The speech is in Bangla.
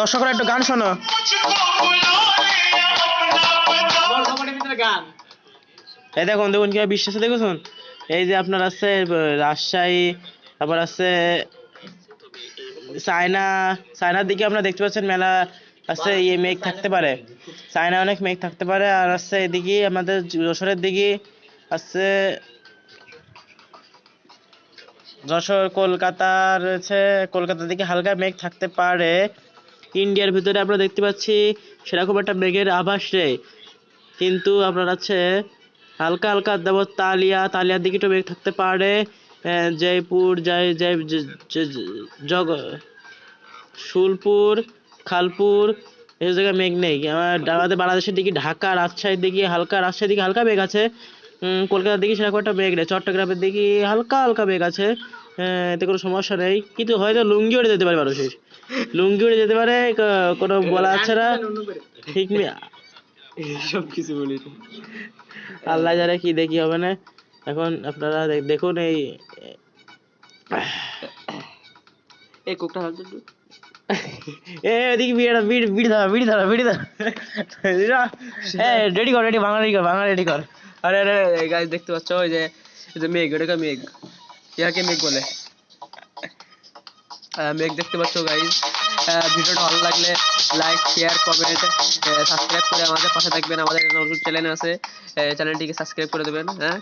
দর্শকরা একটু গান শোনো। এই দেখুন দেখুন কীভাবে বিশ্বাসে দেখুন এই যে আপনার আছে রাজশাহী, তারপর আছে চায়না চায়নার দিকে আপনারা দেখতে পাচ্ছেন মেলা আছে ইয়ে মেঘ থাকতে পারে। চায়না অনেক মেঘ থাকতে পারে, আর আছে এদিকে আমাদের যশোরের দিকে আছে, যশোর, কলকাতা রয়েছে, কলকাতার দিকে হালকা মেঘ থাকতে পারে। ইন্ডিয়ার ভিতরে আমরা দেখতে পাচ্ছি সেরকম একটা মেঘের আভাস নেই কিন্তু আপনার আছে হালকা হালকা দেবো তালিয়া, তালিয়ার দিকে একটু মেঘ থাকতে পারে। জয়পুর, জয় জয় জগ শুলপুর খালপুর এই জায়গায় মেঘ নেই। আমাদের বাংলাদেশের দিকে ঢাকা, রাজশাহীর দিকে হালকা, রাজশাহীর দিকে হালকা মেঘ আছে। কলকাতার দিকে সেরকম একটা মেঘ নেই। চট্টগ্রামের দিকে হালকা হালকা মেঘ আছে। এতে কোনো সমস্যা নেই। কিন্তু হয়তো লুঙ্গি উড়ে যেতে পারে মানুষের। লুঙ্গি উড়ে যেতে পারে কোনো বলা আছে না ঠিক মি- সব কিছু বলি আল্লাহ জানে কি দেখি হবে না। এখন আপনারা দেখুন এই এই কোকটা হালতে একটু এ এদিকে বিড়ি বিড়ি বিড়ি ধর বিড়ি ধর বিড়ি ধর। এ রেডি কর রেডি বাংলা রেডি কর বাংলা রেডি কর। আরে আরে গাইস দেখতে পাচ্ছ? ওই যে মেঘ ওটাকে মেঘ। ইয়াকে মেঘ বলে? মেঘ দেখতে পাচ্ছ গাইজ ভিডিওটা ভালো লাগলে লাইক শেয়ার কমেন্ট সাবস্ক্রাইব করে আমাদের পাশে থাকবেন। আমাদের নতুন চ্যানেল আছে। চ্যানেলটিকে সাবস্ক্রাইব করে দেবেন হ্যাঁ?